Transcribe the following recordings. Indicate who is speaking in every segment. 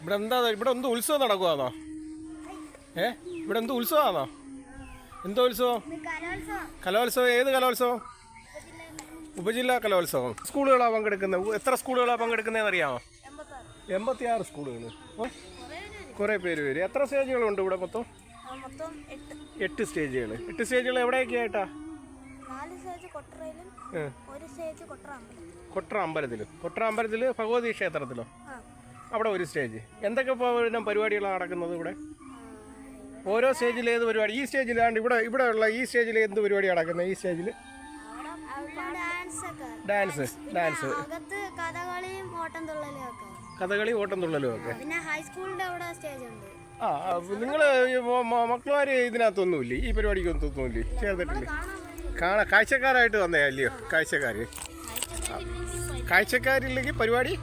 Speaker 1: ഇവിടെ എന്താ ഇവിടെ എന്ത് ഉത്സവം നടക്കുവാന്നോ? ഏ? ഇവിടെ എന്ത് ഉത്സവമാണോ എന്തോ ഉത്സവം?
Speaker 2: കലോത്സവം.
Speaker 1: ഏത് കലോത്സവം? ഉപജില്ലാ കലോത്സവം. സ്കൂളുകളാണ് പങ്കെടുക്കുന്നത് എത്ര സ്കൂളുകളാണ് പങ്കെടുക്കുന്നതെന്ന് അറിയാമോ
Speaker 2: എൺപത്തി
Speaker 1: ആറ് സ്കൂളുകൾ കുറേ പേര് വരും. എത്ര സ്റ്റേജുകളുണ്ട് ഇവിടെ മൊത്തം?
Speaker 2: എട്ട്.
Speaker 1: സ്റ്റേജുകൾ എട്ട് സ്റ്റേജുകൾ എവിടെയൊക്കെ ആയിട്ടാ
Speaker 2: കൊട്ടറ
Speaker 1: അമ്പലത്തിൽ കൊട്ടറ അമ്പലത്തിൽ ഭഗവതി ക്ഷേത്രത്തിലോ? അവിടെ ഒരു സ്റ്റേജ് എന്തൊക്കെ പിന്നെ പരിപാടികളാണ് നടക്കുന്നത് ഇവിടെ? ഓരോ സ്റ്റേജിൽ ഏത് പരിപാടി? ഈ സ്റ്റേജിലാണ്ട് ഇവിടെ ഇവിടെ ഉള്ള ഈ സ്റ്റേജിൽ എന്ത് പരിപാടി നടക്കുന്നത് ഈ സ്റ്റേജിൽ
Speaker 2: ഡാൻസ്
Speaker 1: ഡാൻസ് കഥകളി ഓട്ടം തുള്ളലും ഒക്കെ. ആ നിങ്ങൾ മക്കളുമാർ ഇതിനകത്തൊന്നുമില്ലേ? ഈ പരിപാടിക്ക് ഒന്നുമില്ലേ ചേർന്നിട്ടില്ലേ? കാണാ. കാഴ്ചക്കാരായിട്ട് വന്നേ അല്ലയോ? കാഴ്ചക്കാർ കാഴ്ചക്കാരില്ലെങ്കിൽ പരിപാടി?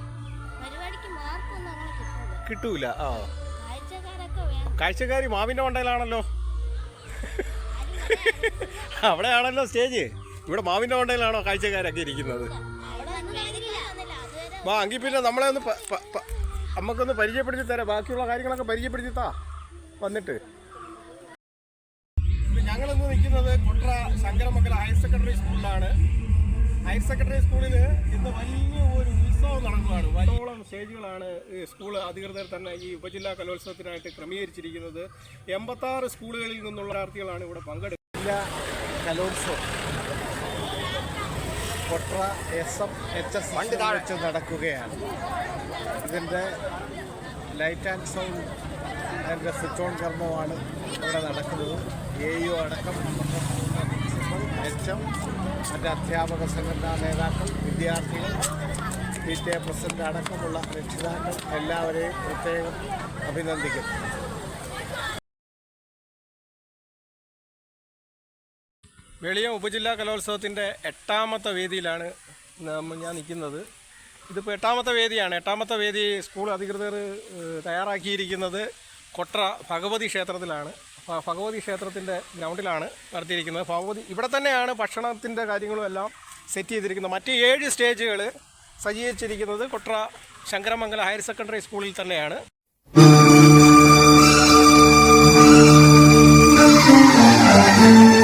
Speaker 2: കിട്ടൂല.
Speaker 1: ആ. കാഴ്ചക്കാരി മാവിന്റെ മണ്ടയിലാണല്ലോ. അവിടെയാണല്ലോ സ്റ്റേജ്. ഇവിടെ മാവിന്റെ മണ്ടയിലാണോ കാഴ്ചക്കാരൊക്കെ ഇരിക്കുന്നത്? വാ എങ്കിൽ പിന്നെ നമ്മളെ ഒന്ന് നമുക്കൊന്ന് പരിചയപ്പെടുത്തി തരാം. ബാക്കിയുള്ള കാര്യങ്ങളൊക്കെ പരിചയപ്പെടുത്തി താ വന്നിട്ട് ഞങ്ങളിന്ന് നിൽക്കുന്നത് കുട്ര ശങ്കരമംഗല ഹയർ സെക്കൻഡറി സ്കൂളിലാണ്. ഹയർ സെക്കൻഡറി സ്കൂളിൽ ഇന്ന് വലിയ ഒരു ഉത്സവം നടക്കുകയാണ്. വലിയോളം സ്റ്റേജുകളാണ് ഈ സ്കൂൾ അധികൃതർ തന്നെ ഈ ഉപജില്ലാ കലോത്സവത്തിനായിട്ട് ക്രമീകരിച്ചിരിക്കുന്നത്. എൺപത്താറ് സ്കൂളുകളിൽ നിന്നുള്ള വിദ്യാർത്ഥികളാണ് ഇവിടെ പങ്കെടുക്കുന്നത്.
Speaker 3: ജില്ലാ കലോത്സവം. Kotra S M H S വെച്ച് നടക്കുകയാണ്. ഇതിന്റെ ലൈറ്റ് ആൻഡ് സൗണ്ട് അതിന്റെ സ്വിച്ച് ഓൺ കർമ്മമാണ് ഇവിടെ നടക്കുന്നത്. എ യു അടക്കം എച്ച് എം മറ്റ് അധ്യാപക സംഘടനാ നേതാക്കൾ വിദ്യാർത്ഥികൾ പി ടി എ പ്രസിഡന്റ് അടക്കമുള്ള രക്ഷിതാക്കൾ എല്ലാവരെയും പ്രത്യേകം അഭിനന്ദിക്കുന്നു.
Speaker 1: വെളിയം ഉപജില്ലാ കലോത്സവത്തിന്റെ എട്ടാമത്തെ വേദിയിലാണ് ഞാൻ നിൽക്കുന്നത്. ഇതിപ്പോൾ എട്ടാമത്തെ വേദിയാണ്. എട്ടാമത്തെ വേദി സ്കൂൾ അധികൃതർ തയ്യാറാക്കിയിരിക്കുന്നത് കൊട്ര ഭഗവതി ക്ഷേത്രത്തിലാണ്. ഭഗവതി ക്ഷേത്രത്തിന്റെ ഗ്രൗണ്ടിലാണ് നടത്തിയിരിക്കുന്നത്. ഭഗവതി ഇവിടെ തന്നെയാണ് ഭക്ഷണത്തിന്റെ കാര്യങ്ങളും എല്ലാം സെറ്റ് ചെയ്തിരിക്കുന്നത്. മറ്റ് ഏഴ് സ്റ്റേജുകൾ സജ്ജീകരിച്ചിരിക്കുന്നത് കൊട്ര ശങ്കരമംഗല ഹയർ സെക്കൻഡറി സ്കൂളിൽ തന്നെയാണ്.
Speaker 4: താം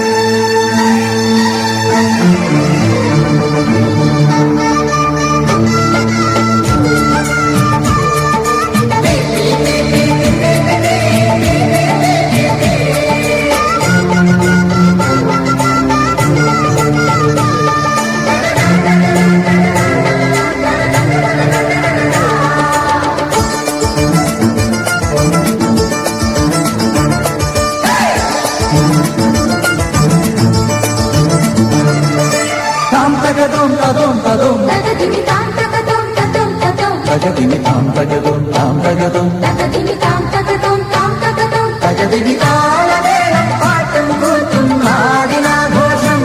Speaker 4: തകതും തതും തതും
Speaker 5: തകതിമി താം തകതും തതും തതും
Speaker 4: തകതിമി താം തകതും താം തകതും
Speaker 5: തകതിമി താം തകതും താം തകതും
Speaker 4: തകതിമി താളമേളം പാട്ടും കൂത്തും നാടിനാഘോഷം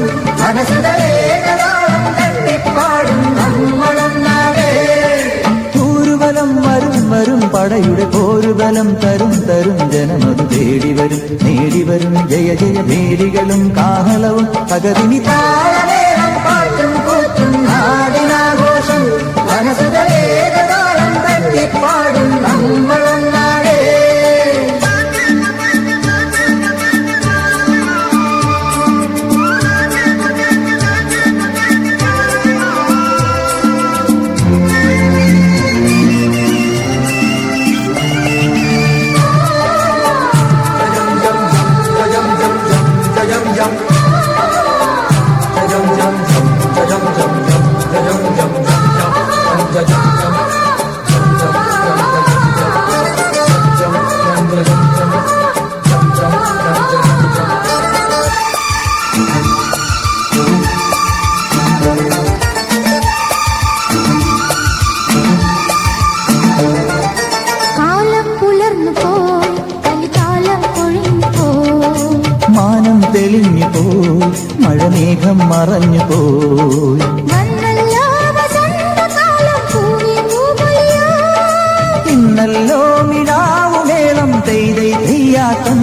Speaker 4: വരും പടയുടെ പോരുബലം തരും ജനമത് തേടി വരും നേടി വരും ജയ ജയ മേരികളും കാഹളവും തകതിനി താളമേളം
Speaker 5: മേഘം മറഞ്ഞു പോയി
Speaker 4: ഇന്നല്ലോ മിഴാവുമേളം തെയ്തൈ
Speaker 5: തെയ്യാത്തം